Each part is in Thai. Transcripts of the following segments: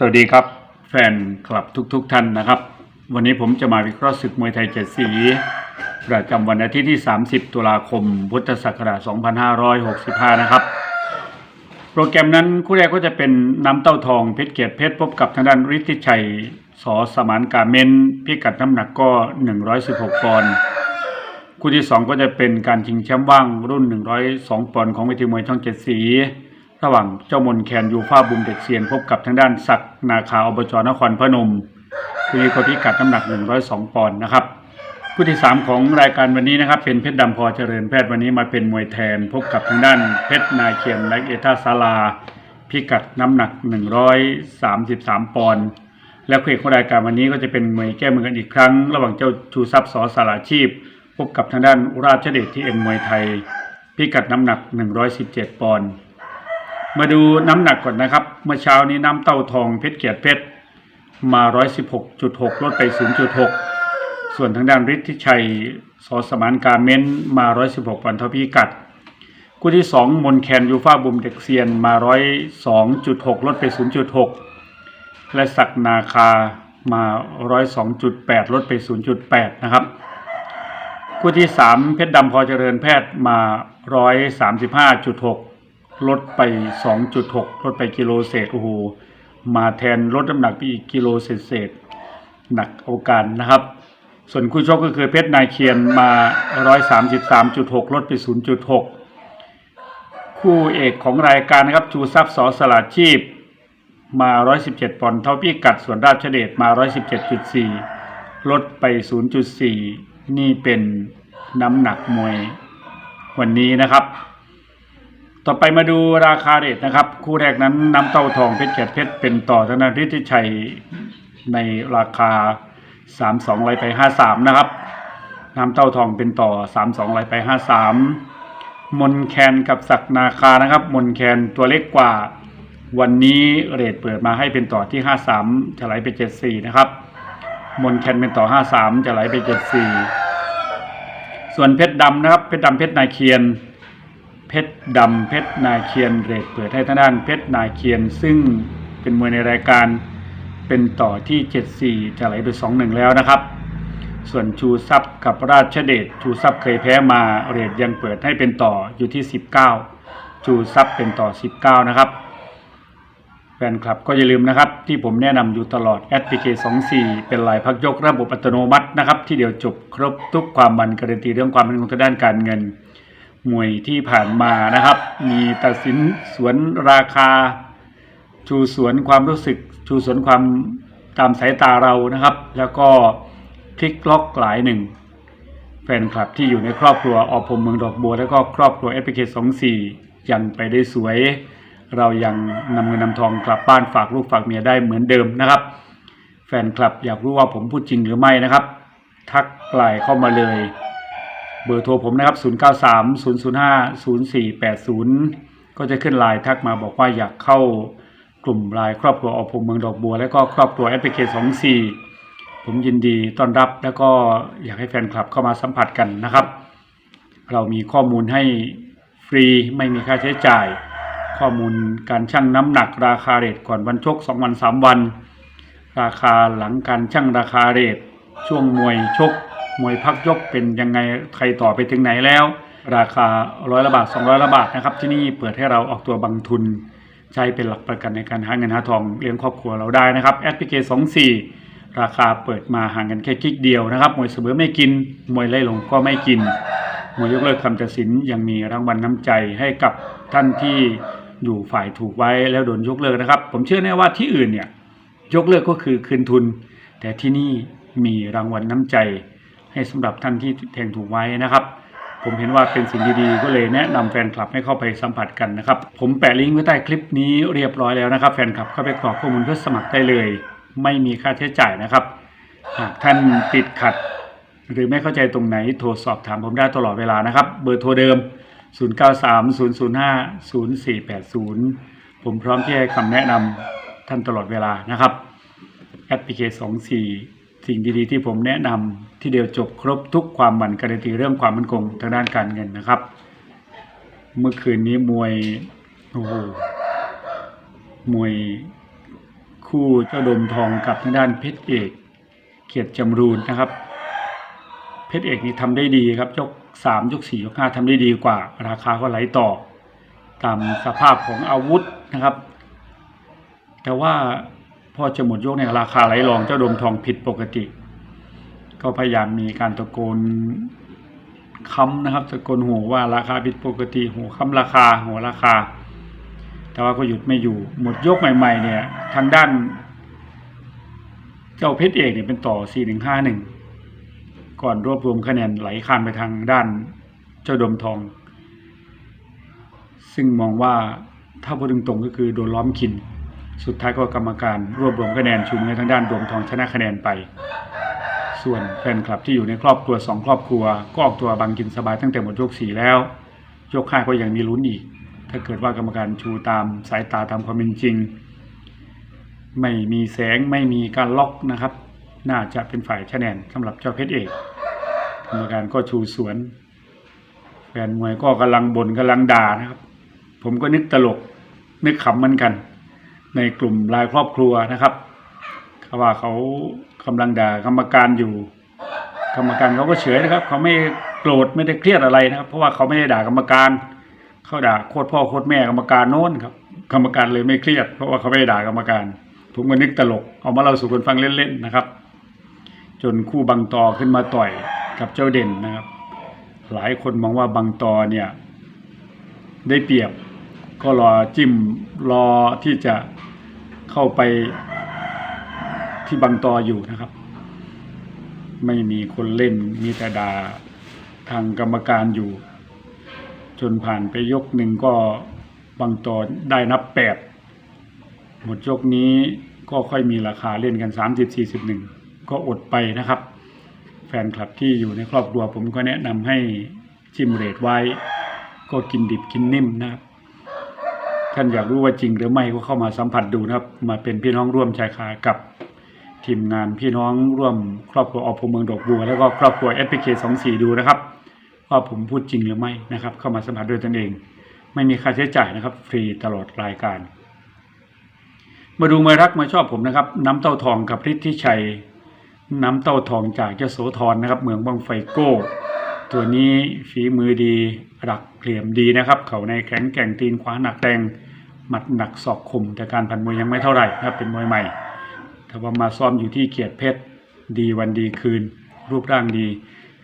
สวัสดีครับ แฟนคลับทุกๆทท่านนะครับ วันนี้ผมจะมาวิเคราะห์ศึกมวยไทยเจ็ดสี ประจำวันอาทิตย์ที่ 30 ตุลาคม พุทธศักราช 2565 นะครับ โปรแกรมนั้นคู่แรกก็จะเป็นน้ำเต้าทองเพชรเกียรติเพชรพบกับทางด้านฤทธิชัยสอสมานกาเมนพิกัดน้ำหนักก็ 116ปอนด์คู่ที่ 2 ก็จะเป็นการชิงแชมป์ว่างรุ่น 102ปอนด์ของเวทีมวยช่องเจ็ดสี ระหว่างเจ้ามนแคนยูฟาบุมเด็กเซียนพบกับทางด้านศักนาคาอบจนครพนมคือคนพิกัดน้ำหนัก 102 ปอนด์นะครับคู่ที่ 3 ของรายการวันนี้นะครับ เป็นเพชรดำพอเจริญแพทย์วันนี้มาเป็นมวยแทน พบกับทางด้านเพชรนาเคียนและเอตาซาลา พิกัดน้ำหนัก 133 ปอนด์และคู่เอกของรายการวันนี้ก็จะเป็นมวยแก้มือกันอีกครั้ง ระหว่างเจ้าชูทรัพย์สอสาราชีพ พบกับทางด้านราชเดชที่เอ็นมวยไทย พิกัดน้ำหนัก 117 ปอนด์ มาดูน้ำหนักก่อนนะครับ เมื่อเช้านี้น้ำเต้าทองเพชรเกียรติเพชรมา 116.6 ลดไป 0.6 ส่วนทางด้านฤทธิชัยสอสมานการเม้นมา 116ปอนทพิกัดคู่ที่ 2 มนแคนยูฟาบุมเด็กเซียนมา 102.6 ลดไป 0.6 และศักนาคามา 102.8 ลดไป 0.8 นะครับ คู่ที่ 3 เพชรดำพอเจริญแพทย์มา 135.6 ลดไป 2.6 ลดไปกิโลเศษโอ้โหมาแทนลดน้ำหนักไปอีกกิโลเศษเศษหนักเอาการนะครับ ส่วนคู่ชกก็คือเพชรนายเคียนมา 133.6 ลดไป 0.6 คู่เอกของรายการนะครับชูทรัพย์สอสลาชีพมา 117 ปอนด์เท่าพิกัดส่วนราชเดชมา 117.4 ลดไป 0.4 นี่เป็นน้ำหนักมวยวันนี้นะครับ ต่อไปมาดูราคาเรทนะครับ คู่แรกนั้นน้ำเต้าทองเพชรเกียรเพชรเป็นต่อธนาทิติชัยในราคา 32ไรไป 53 นะครับน้ำเต้าทองเป็นต่อ 32ไรไป 53 มนแคนกับศักนาคานะครับ มนแคนตัวเล็กกว่า วันนี้เรทเปิดมาให้เป็นต่อที่ 53จะไหลไป 74 นะครับ มนแคนเป็นต่อ 53จะไหลไป 74 ส่วนเพชรดำนะครับเพชรดำเพชรนาเคียน เพชรดำเพชรนาเคียนเรทเปิดให้ทางด้านเพชรนาเคียน ซึ่งเป็นมวยในรายการเป็นต่อที่ 74 จะไหลไป 21 แล้วนะครับ ส่วนชูทรัพย์กับราชเดชชูทรัพย์เคยแพ้มาเรทยังเปิดให้เป็นต่ออยู่ที่ 19 ชูทรัพย์เป็นต่อ 19 นะครับแฟนคลับก็อย่าลืมนะครับที่ผมแนะนำอยู่ตลอดแอดพลิเคชัน24เป็นลายพักยกระบบอัตโนมัตินะครับที่เดียวจบครบทุกความมันการันตีเรื่องความเป็นของทางด้านการเงิน มวยที่ผ่านมานะครับ มีตัดสินสวนราคา ชูสวนความรู้สึก ชูสวนความตามสายตาเรานะครับ แล้วก็คลิกล็อกหลายหนึ่งแฟนคลับที่อยู่ในครอบครัวอพมเมืองดอกบัว แล้วก็ครอบครัวเอพีเคสองสี่ยังไปได้สวย เรายังนำเงินนำทองกลับบ้านฝากลูกฝากเมียได้เหมือนเดิมนะครับ แฟนคลับอยากรู้ว่าผมพูดจริงหรือไม่นะครับ ทักไลน์เข้ามาเลย เบอร์โทรผมนะครับ 093 005 0480 ก็จะขึ้นไลน์ทักมาบอกว่าอยากเข้ากลุ่มไลน์ครอบครัวอพมเมืองดอกบัว และก็ครอบครัวแอปพลิเคชัน24 ผมยินดีต้อนรับแล้วก็อยากให้แฟนคลับเข้ามาสัมผัสกันนะครับ เรามีข้อมูลให้ฟรีไม่มีค่าใช้จ่าย ข้อมูลการชั่งน้ำหนักราคาเรทก่อนวันชก 2 วัน 3 วัน ราคาหลังการชั่งราคาเรทช่วงมวยชก มวยพักยกเป็นยังไงใครต่อไปถึงไหนแล้ว ราคาร้อยละบาท200ละบาทนะครับ ที่นี่เปิดให้เราออกตัวบังทุน ใช้เป็นหลักประกันในการหาเงินหาทองเลี้ยงครอบครัวเราได้นะครับแอดพลิเคชัน24ราคาเปิดมาห่างกันแค่คลิกเดียวนะครับมวยเสมอไม่กิน มวยไล่ลงก็ไม่กินมวยยกเลิกคำตัดสินยังมีรางวัลน้ำใจให้กับท่านที่อยู่ฝ่ายถูกไว้แล้วโดนยกเลิกนะครับ ผมเชื่อแน่ว่าที่อื่นเนี่ยยกเลิกก็คือคืนทุน แต่ที่นี่มีรางวัลน้ำใจ ให้สำหรับท่านที่แทงถูกไว้นะครับ ผมเห็นว่าเป็นสิ่งดีๆ ก็เลยแนะนำแฟนคลับให้เข้าไปสัมผัสกันนะครับ ผมแปะลิงก์ไว้ใต้คลิปนี้เรียบร้อยแล้วนะครับ แฟนคลับเข้าไปกรอกข้อมูลเพื่อสมัครได้เลย ไม่มีค่าใช้จ่ายนะครับ หากท่านติดขัด หรือไม่เข้าใจตรงไหนโทรสอบถามผมได้ตลอดเวลานะครับ เบอร์โทรเดิม 0930050480 ผมพร้อมที่ให้คำแนะนำท่านตลอดเวลานะครับแอปพลิเคชัน24 สิ่งดีๆที่ผมแนะนำที่เดียวจบครบทุกความหมันการันตีเรื่องความมั่นคงทางด้านการเงินนะครับ เมื่อคืนนี้มวยโอ้โหมวยคู่เจ้าดมทองกับทางด้านเพชรเอกเขียดจำรูนนะครับ เพชรเอกนี่ทำได้ดีครับยกสามยกสี่ยกห้าทำได้ดีกว่า ราคาก็ไหลต่อ ตามสภาพของอาวุธนะครับ แต่ว่า พอจะหมดยกเนี่ยราคาไหลรองเจ้าดมทองผิดปกติ ก็พยายามมีการตะโกนค้ำนะครับตะโกนหูว่าราคาผิดปกติโหูค้ำราคาหัวราคา แต่ว่าก็หยุดไม่อยู่ หมดยกใหม่ๆ เนี่ย ทางด้าน เจ้าเพชรเอกเนี่ยเป็นต่อ 4151 ก่อนรวบรวมคะแนนไหลข้ามไปทางด้านเจ้าดมทอง ซึ่งมองว่าถ้าพูดตรงๆก็คือโดนล้อมขิน สุดท้ายก็กรรมการรวบรวมคะแนนชูมือทางด้านดวงทองชนะคะแนนไป ส่วนแฟนคลับที่อยู่ในครอบครัวสองครอบครัว ก็ออกตัวบังกินสบายตั้งแต่หมดยกสี่แล้ว ยกห้าก็ยังมีลุ้นอีก ถ้าเกิดว่ากรรมการชูตามสายตาตามความเป็นจริง ไม่มีแสงไม่มีการล็อกนะครับ น่าจะเป็นฝ่ายคะแนนสำหรับเจ้าเพชรเอกกรรมการก็ชูสวน แฟนมวยก็กำลังบ่นกำลังด่านะครับ ผมก็นึกตลกนึกขำเหมือนกัน ในกลุ่มรายครอบครัวนะครับเขาว่าเขากำลังด่ากรรมการอยู่ กรรมการเขาก็เฉยนะครับ เขาไม่โกรธไม่ได้เครียดอะไรนะครับ เพราะว่าเขาไม่ได้ด่ากรรมการเขาด่าโคตรพ่อโคตรแม่กรรมการโน้นครับ กรรมการเลยไม่เครียด เพราะว่าเขาไม่ได้ด่ากรรมการ ผมก็นึกตลกเอามาเล่าสู่คนฟังเล่นๆนะครับ จนคู่บังตอขึ้นมาต่อยกับเจ้าเด่นนะครับ หลายคนมองว่าบังตอเนี่ย ได้เปรียบ ก็รอจิ้มรอที่จะเข้าไปที่บังตออยู่นะครับ ไม่มีคนเล่นมีแต่ดาทางกรรมการอยู่ จนผ่านไปยกหนึ่งก็บังตอได้นับแปดหมดยกนี้ก็ค่อยมีราคาเล่นกันสามสิบสี่สิบหนึ่งก็อดไปนะครับ แฟนคลับที่อยู่ในครอบครัวผมก็แนะนำให้จิ้มเรทไว้ ก็กินดิบกินนิ่มนะครับ ท่านอยากรู้ว่าจริงหรือไม่ก็เข้ามาสัมผัสดูนะครับ มาเป็นพี่น้องร่วมชายคากับทีมงานพี่น้องร่วมครอบครัวอพเมืองดอกบัว แล้วก็ครอบครัวเอสพีเคสองสี่ดูนะครับว่าผมพูดจริงหรือไม่นะครับ เข้ามาสัมผัสด้วยตนเอง ไม่มีค่าใช้จ่ายนะครับ ฟรีตลอดรายการ มาดูมวยรักมาชอบผมนะครับ น้ำเต้าทองกับฤทธิชัย น้ำเต้าทองจากยโสธรนะครับ เมืองบางไฟโก้ ตัวนี้ฝีมือดีหลักเหลี่ยมดีนะครับ เขาในแข็งแกร่งตีนขวาหนักแรง หมัดหนักศอกคม แต่การพันมวยยังไม่เท่าไหร่นะครับเป็นมวยใหม่แต่ว่ามาซ้อมอยู่ที่เกียรติเพชรดีวันดีคืน รูปร่างดี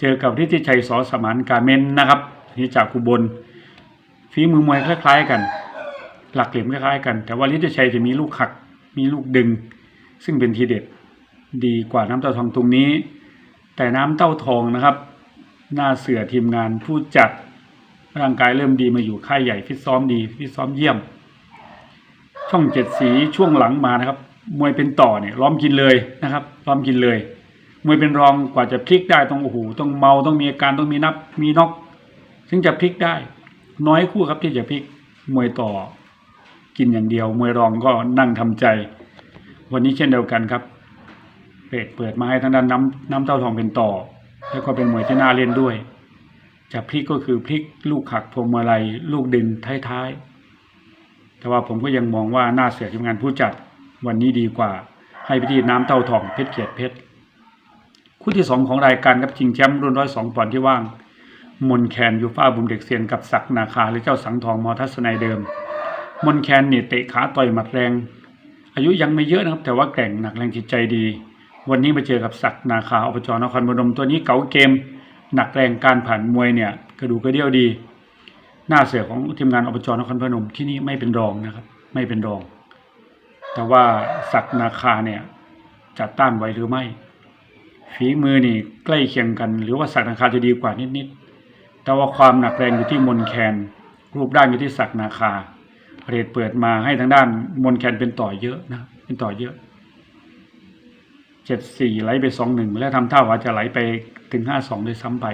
เจอกับทิติชัยสอสมานกาเมนนะครับนี่จากกุบลฝีมือมวยคล้าย ๆ กัน หลักเหลี่ยมคล้ายๆกัน แต่ว่าทิติชัยจะมีลูกหักมีลูกดึง ซึ่งเป็นทีเด็ดดีกว่าน้ำเต้าทองตรงนี้ แต่น้ำเต้าทองนะครับ หน้าเสือทีมงานผู้จัดร่างกายเริ่มดีมาอยู่ค่ายใหญ่ฟิตซ้อมดีฟิตซ้อมเยี่ยม ช่องเจ็ดสีช่วงหลังมานะครับ มวยเป็นต่อเนี่ยล้อมกินเลยนะครับล้อมกินเลย มวยเป็นรองกว่าจะพลิกได้ต้องโอ้โหต้องเมาต้องมีอาการต้องมีนับมีน็อกถึงจะพลิกได้ น้อยคู่ครับที่จะพลิกมวยต่อ กินอย่างเดียว มวยรองก็นั่งทำใจ วันนี้เช่นเดียวกันครับเรทเปิดมาให้ทางด้านน้ำน้ำเต้าทองเป็นต่อ แล้วก็เป็นมวยที่น่าเล่นด้วยจะพลิกก็คือพลิกลูกขักพวงมาลัยลูกดึงท้ายๆ แต่ว่าผมก็ยังมองว่าหน้าเสือทีมงานผู้จัดวันนี้ดีกว่า ให้พิธีน้ำเต้าทองเพชรเกียรติเพชรคู่ที่สองของรายการครับชิงแชมป์รุ่นร้อยสองปอนด์ที่ว่าง มนแคนยูฟ่าบุมเด็กเซียนกับศักนาคาหรือเจ้าสังทองมอทัศนัยเดิม มนแคนเนี่ยเตะขาต่อยหมัดแรง อายุยังไม่เยอะนะครับ แต่ว่าแกร่งหนักแรงจิตใจดี วันนี้มาเจอกับศักนาคาอบจนครพนมตัวนี้เก๋าเกม หนักแรงการผ่านมวยเนี่ย กระดูกกระเดี่ยวดี หน้าเสือของทีมงานอบจนครพนมที่นี่ไม่เป็นรองนะครับ ไม่เป็นรอง แต่ว่าศักนาคาเนี่ยจะต้านไหวหรือไม่ ฝีมือนี่ใกล้เคียงกัน หรือว่าศักนาคาจะดีกว่านิดๆแต่ว่าความหนักแรงอยู่ที่มนแคนรูปร่างอยู่ที่ศักนาคาเรทเปิดมาให้ทางด้านมนแคนเป็นต่อเยอะนะเป็นต่อเยอะเจ็ดสี่ไหลไปสองหนึ่งแล้วทำท่าว่าจะไหลไปถึงห้าสองด้วยซ้ำไป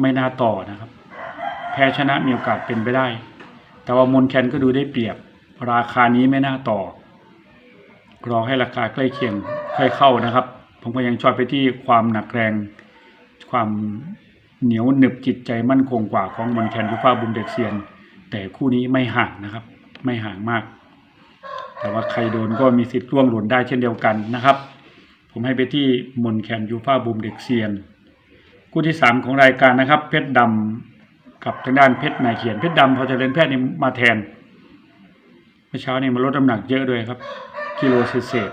ไม่น่าต่อนะครับ พ้ชนะมีโอกาสเป็นไปได้ แต่ว่ามนแคนก็ดูได้เปรียบ ราคานี้ไม่น่าต่อ รอให้ราคาใกล้เคียงค่อยเข้านะครับ ผมก็ยังชอบไปที่ความหนักแรง ความเหนียวหนึบจิตใจมั่นคงกว่าของมอนแคนยูฟ่าบุมเด็กเซียน แต่คู่นี้ไม่ห่างนะครับ ไม่ห่างมาก แต่ว่าใครโดนก็มีสิทธิ์ร่วงหล่นได้เช่นเดียวกันนะครับ ผมให้ไปที่มอนแคนยูฟาบูมเด็กเซียนคู่ที่สามของรายการนะครับ เพชรดำ กับทางด้านเพชรนายเขียนเพชรดำพอเจริญแพทย์นี่มาแทนเมื่อเช้านี่มาลดน้ำหนักเยอะด้วยครับ กิโลเศษ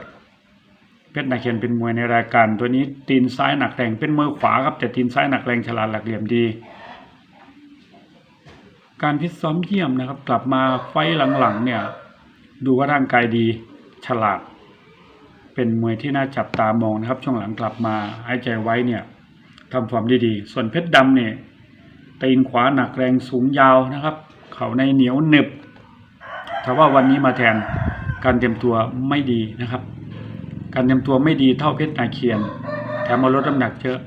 เพชรนายเขียนเป็นมวยในรายการ ตัวนี้ตีนซ้ายหนักแรงเป็นมือขวาครับ แต่ตีนซ้ายหนักแรงฉลาดหลักเหลี่ยมดี การพิตซ้อมเยี่ยมนะครับ กลับมาไฟหลังๆเนี่ย ดูว่าร่างกายดีฉลาด เป็นมวยที่น่าจับตามองนะครับ ช่วงหลังกลับมาหายใจไว้เนี่ยทำฟอร์มด้ดีส่วนเพชรดำเนี่ย ตีนขวาหนักแรงสูงยาวนะครับ เขาในเหนียวหนึบแต่ว่าวันนี้มาแทนการเตรียมตัวไม่ดีนะครับ การเตรียมตัวไม่ดีเท่าเพชรนาเคียน แถมมาลดน้ำหนักเยอะ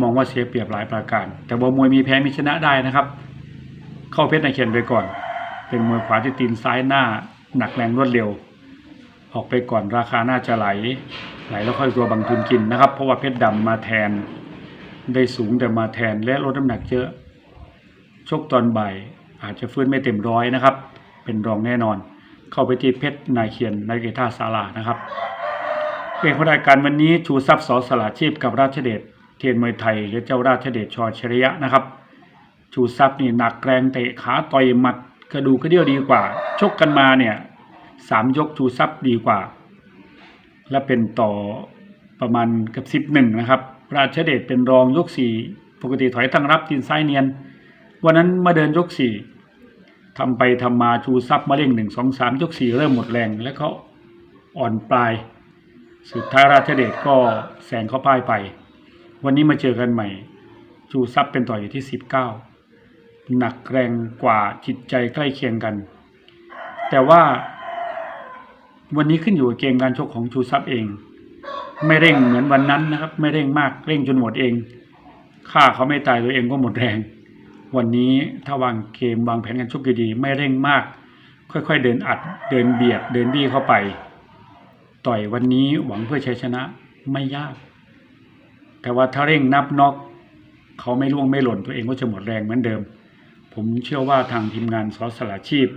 มองว่าเสียเปรียบหลายประการ แต่ว่ามวยมีแพ้มีชนะได้นะครับ เข้าเพชรนาเคียนไปก่อน เป็นมวยขวาที่ตีนซ้ายหน้าหนักแรงรวดเร็ว ออกไปก่อนราคาน่าจะไหลไหลแล้วค่อยตัวบางทุนกินนะครับ เพราะว่าเพชรดำมาแทนได้สูงแต่มาแทนและลดน้ำหนักเยอะ ชกตอนบ่ายอาจจะฟื้นไม่เต็มร้อยนะครับ เป็นรองแน่นอน เข้าไปที่เพชรนายเขียนนายเกท่าศาลานะครับเอกของรายการวันนี้ชูทรัพย์สอสลาชีพกับราชเดชเทียนมวยไทย หรือเจ้าราชเดชชอชริยะนะครับ ชูทรัพย์นี่หนักแรงเตะขาต่อยหมัดกระดูกกระเดี่ยวดีกว่า ชกกันมาเนี่ยสามยกชูทรัพย์ดีกว่า และเป็นต่อประมาณเกับสิบหนึ่งนะครับ ราชเดชเป็นรองยกสี่ปกติถอยตั้งรับตีนซ้ายเนียน วันนั้นมาเดินยกสี่ทำไปทำมาชูทรัพย์มาเร่งหนึ่งสองสามยกสี่เริ่มหมดแรง แล้วเขาอ่อนปลาย สุดท้ายราชเดชก็แสงเขาพ่ายไป วันนี้มาเจอกันใหม่ ชูทรัพย์เป็นต่ออยู่ที่สิบเก้าหนักแรงกว่าจิตใจใกล้เคียงกัน แต่ว่า วันนี้ขึ้นอยู่กับเกมการชกของชูซับเอง ไม่เร่งเหมือนวันนั้นนะครับ ไม่เร่งมากเร่งจนหมดเองฆ่าเขาไม่ตายตัวเองก็หมดแรง วันนี้ถ้าวางเกมวางแผนการชกดีๆไม่เร่งมาก ค่อยๆ เดินอัด เดินเบียด เดินบี้เข้าไป ต่อยวันนี้หวังเพื่อชัยชนะไม่ยาก แต่ว่าถ้าเร่งนับน็อกเขาไม่ล่วงไม่หล่นตัวเองก็จะหมดแรงเหมือนเดิม ผมเชื่อว่าทางทีมงานซอสสละชีพ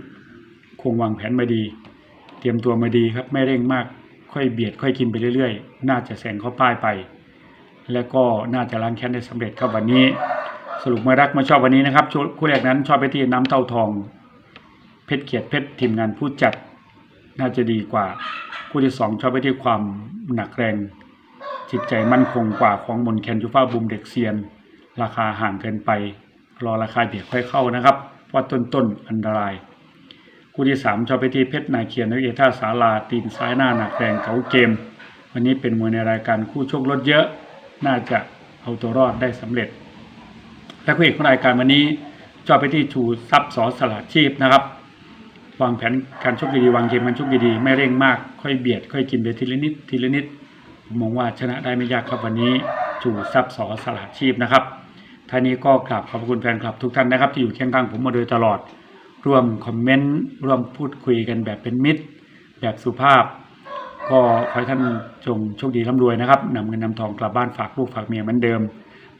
คงวางแผนมาดี เตรียมตัวมาดีครับไม่เร่งมาก ค่อยเบียดค่อยกินไปเรื่อยๆ น่าจะแซงเข้าป้ายไป แล้วก็น่าจะล้างแค้นได้สำเร็จครับวันนี้ สรุปมารักมาชอบวันนี้นะครับคู่แรกนั้นชอบไปที่น้ำเต้าทอง เพชรเกียรติเพชรทีมงานผู้จัดน่าจะดีกว่า คู่ที่สองชอบไปที่ความหนักแรง จิตใจมั่นคงกว่าของมนแคนจูฟ้าบุมเด็กเซียน ราคาห่างเกินไป รอราคาเบียดค่อยเข้านะครับเพราะต้นต้นอันตราย คู่ที่สามชอบไปที่เพชรนาเคียนนักเอท่าสาลาตีนซ้ายหน้าหนักแรงเขาเกม วันนี้เป็นมวยในรายการคู่ชกรถเยอะ น่าจะเอาตัวรอดได้สำเร็จ และคู่เอกของรายการวันนี้ชอไปที่ชูทรัพย์สอสลัดชีพนะครับวางแผนการชกดีๆวางเกมการชกดีๆไม่เร่งมาก ค่อยเบียด ค่อยกินไปทีละนิดทีละนิดมองว่าชนะได้ไม่ยากครับวันนี้ชูทรัพย์สอสลัดชีพนะครับท่านี้ก็กราบขอบคุณแฟนคลับทุกท่านนะครับ ที่อยู่เคียงข้างผมมาโดยตลอด ร่วมคอมเมนต์ร่วมพูดคุยกันแบบเป็นมิตร แบบสุภาพ ก็ขอให้ท่านจงโชคดีร่ำรวยนะครับนำเงินนำทองกลับบ้านฝากลูกฝากเมียเหมือนเดิม